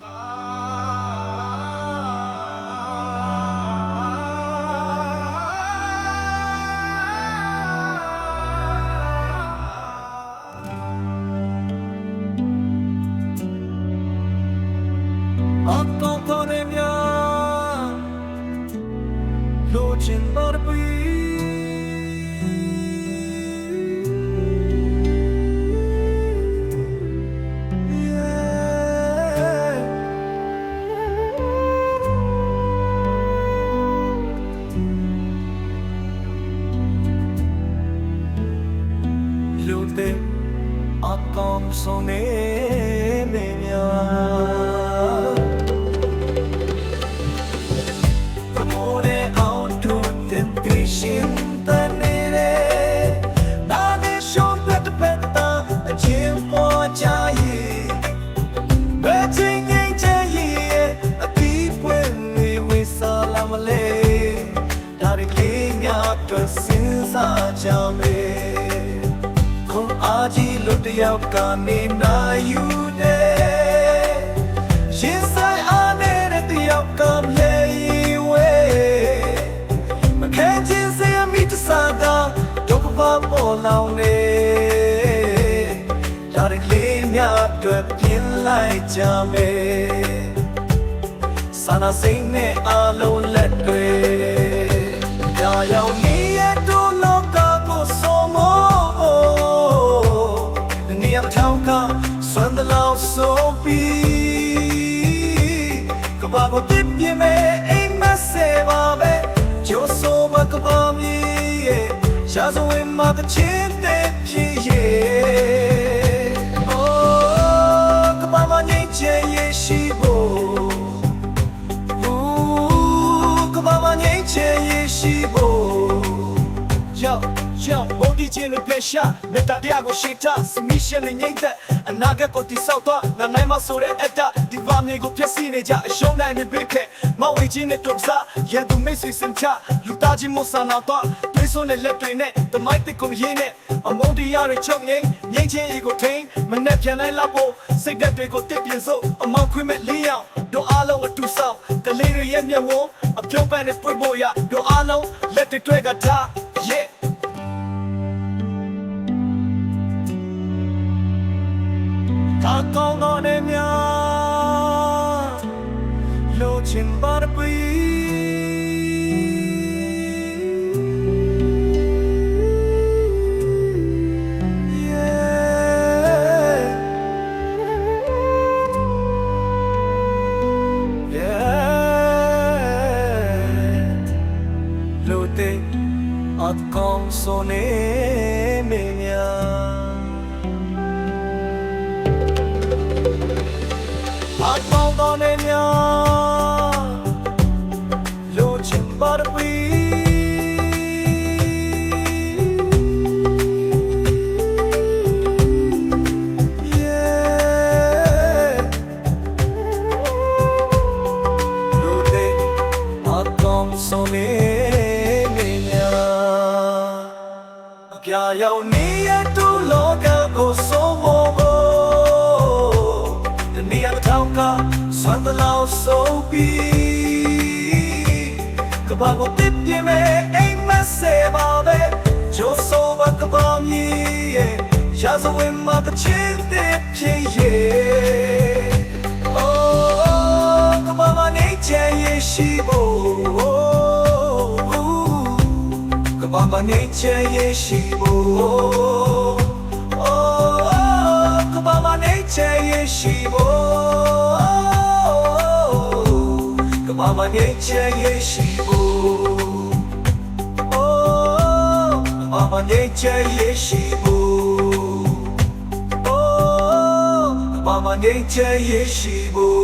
အကောင်းတော်နေများလို တဲ့အကောင်ဆုံးနေနေများပမိုးတဲ့အောင်ထုံတဲ့ပြရှင်တဲ့နေတဲ့နာနေရှုံးတဲ့ပက်တာအချင်းပေါ်ကြရဲ့ဘယ်ချင်းငိမ့်ချင် ကြမယ်ခုံအားကြီးလူတစ်ယောက်ကနေနိုင်ယူတယ်ရှင်ဆိုင်အားနေတဲ့တစ်ယောက်ကလေဝဲမခဲချင်းစရာမိတစားတာဒုက္ခပါပေါ်လောင်နေဒါရလေးများအတွက်ပြင်းလိုက်ကြမယ်စာနာစိတ်နဲ့အလုံးလက်တွေကြောင်ရောက် မှာတချင်တဲ့ဖြစ်ရဲ့ Oh ကဘာမငိမ့်ချင်ရဲ့ရှိဖို့ Ooh, ကဘာမငိမ့်ချင်ရဲ့ရှိဖို့ Yo, yo, ဘောဒီချင်းနဲ့ဖက်ရှာလက်တတရားကိုရှိတာစမီရှယ်နဲ့ငိမ့်တဲ့အနာဂတ်ကိုတိဆောက်တော့နာနိုင်မဆိုတဲ့အတ္တဒီဘာမြေကိုဖျက်ဆီးနေကြအရှုံးနိုင်နေပြီခဲ့မဝေချင်းနဲ့တော့စားရန်သူမိတ်ဆွေစင်ချလူသားချင်းမဆန်တော့ တွေးဆိုနဲ့လက်တွေနဲ့တမိုက်တစ်ကုန်ရင်းနဲ့အမုန်းတရားတွေချုပ်ငိမ့်ငိမ့်ချင်းရေကိုထိန်မနဲ့ပြန်လိုက်လာဖို့စိတ်ဓာတ်တွေကိုတစ်ပြင်းစို့အမောင်ခွင့်မဲ့လေးယောင်တို့အားလုံးအတူဆောင်ကလေးတွေရဲ့မျက်ဝန်းအပြုံးပန်းနဲ့ပွင့်ဖို့ရတို့အားလုံးလက်တွေတွေ့ကထား yeah တာကောင်းသောနေများလိုချင်ပါ ကောင်းဆုံးနေမင်းများအပေါင်းတော် ပြာရောက်နေရတူလောကကိုဆုံးဖို့ The near town ka san the lao so bi ka ba go tip ye me ai ma se ba be jo so ba ka ba mi ye ya so we ma the chin de pye ye oh ka ba ma nei che ye shi bo ka ba ma nei che ye shi bo oh ka ba ma nei che Kupambanaicha yeshibo. Oh, oh, oh, Kupambanaicha yeshibo. Oh, oh, Kupambanaicha yeshibo. Oh, Kupambanaicha yeshibo. Oh, Kupambanaicha yeshibo.